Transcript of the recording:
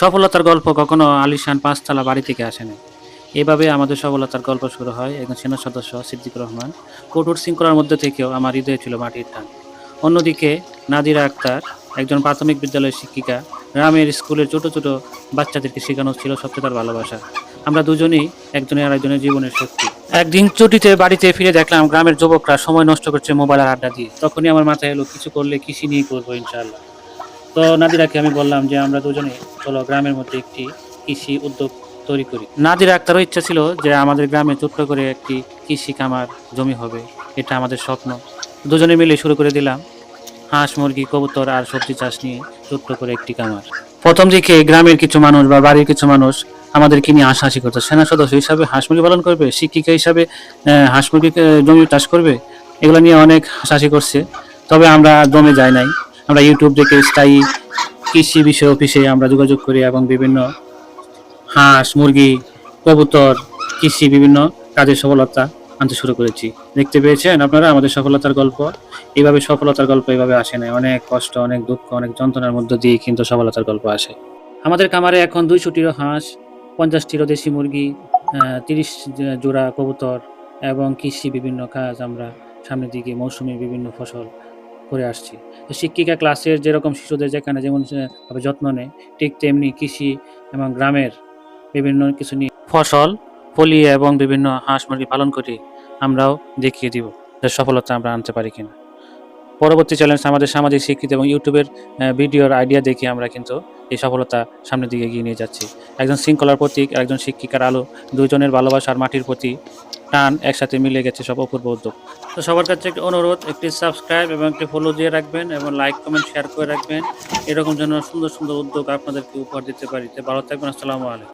সফলতার গল্প কখনো আলিশান পাঁচতলা বাড়ি থেকে আসে না এভাবে আমাদের সফলতার গল্প শুরু হয় একজন সেনা সদস্য সিদ্দিকুর রহমান। কঠোর শৃঙ্খলার মধ্যে থেকেও আমার হৃদয়ে ছিল মাটির টান। অন্যদিকে নাদিরা আক্তার, একজন প্রাথমিক বিদ্যালয়ের শিক্ষিকা গ্রামের স্কুলের ছোট ছোট বাচ্চাদেরকে শেখানো ছিল সবচেয়ে তার ভালোবাসা। আমরা দুজনেই একজনের আরেকজনের জীবনের শক্তি। একদিন ছুটিতে বাড়িতে ফিরে দেখলাম গ্রামের যুবকরা সময় নষ্ট করছে মোবাইল আর আড্ডা দিয়ে। তখনই আমার মাথায় এলো, কিছু করলে কৃষি নিয়ে করব ইনশাআল্লাহ। তো নাদিরাকে আমি বললাম যে আমরা দুজনে চলো গ্রামের মধ্যে একটি কৃষি উদ্যোগ তৈরি করি। নাদিরা আক্তারও ইচ্ছা ছিল যে আমাদের গ্রামে ছোট্ট করে একটি কৃষি খামার জমি হবে, এটা আমাদের স্বপ্ন। দুজনে মিলে শুরু করে দিলাম হাঁস, মুরগি, কবুতর আর সবজি চাষ নিয়ে ছোট্ট করে একটি কামার প্রথম দিকে গ্রামের কিছু মানুষ বা বাড়ির কিছু মানুষ আমাদেরকে নিয়ে হাসাহাসি করতো। সেনা সদস্য হিসাবে হাঁস মুরগি পালন করবে, শিক্ষিকা হিসাবে হাঁস মুরগি জমি চাষ করবে, এগুলো নিয়ে অনেক হাসাহাসি করছে। তবে আমরা জমে যাই নাই। আমরা ইউটিউব দেখে স্থায়ী কৃষি বিষয় অফিসে আমরা যোগাযোগ করি এবং বিভিন্ন হাঁস, মুরগি, কবুতর, কৃষি বিভিন্ন কাজের সফলতা আনতে শুরু করেছি। দেখতে পেয়েছেন আপনারা আমাদের সফলতার গল্প? এইভাবে সফলতার গল্প এইভাবে আসে না। অনেক কষ্ট, অনেক দুঃখ, অনেক যন্ত্রণার মধ্য দিয়ে কিন্তু সফলতার গল্প আসে। আমাদের খামারে এখন দুইশোটিরও হাঁস, পঞ্চাশটিরও দেশি মুরগি তিরিশ জোড়া কবুতর এবং কৃষি বিভিন্ন কাজ আমরা সামনের দিকে, মৌসুমি বিভিন্ন ফসল করে আসছি। শিক্ষিকা ক্লাসের যেরকম শিশুদের যেখানে যেমন ভাবে যত্ন নেয়, ঠিক তেমনি কৃষি এবং গ্রামের বিভিন্ন কিছু নিয়ে ফসল, ফলিয়ে এবং বিভিন্ন হাঁস মুরগি পালন করি আমরাও দেখিয়ে দিব সফলতা আমরা আনতে পারি কিনা। পরবর্তী চ্যালেঞ্জ আমাদের সামাজিক স্বীকৃতি এবং ইউটিউবের ভিডিওর আইডিয়া দেখে আমরা কিন্তু এই সফলতা সামনের দিকে এগিয়ে নিয়ে যাচ্ছি। একজন শৃঙ্খলার প্রতীক, একজন শিক্ষিকার আলো, দুজনের ভালোবাসার মাটির প্রতি টান একসাথে মিলে গেছে সব অপূর্ব উদ্যোগ। তো সবার কাছে একটি অনুরোধ, একটি সাবস্ক্রাইব এবং একটি ফলো দিয়ে রাখবেন এবং লাইক কমেন্ট শেয়ার করে রাখবেন। এরকম যেন সুন্দর সুন্দর উদ্যোগ আপনাদেরকে উপহার দিতে পারি। তো ভালো থাকবেন, আসসালামু আলাইকুম।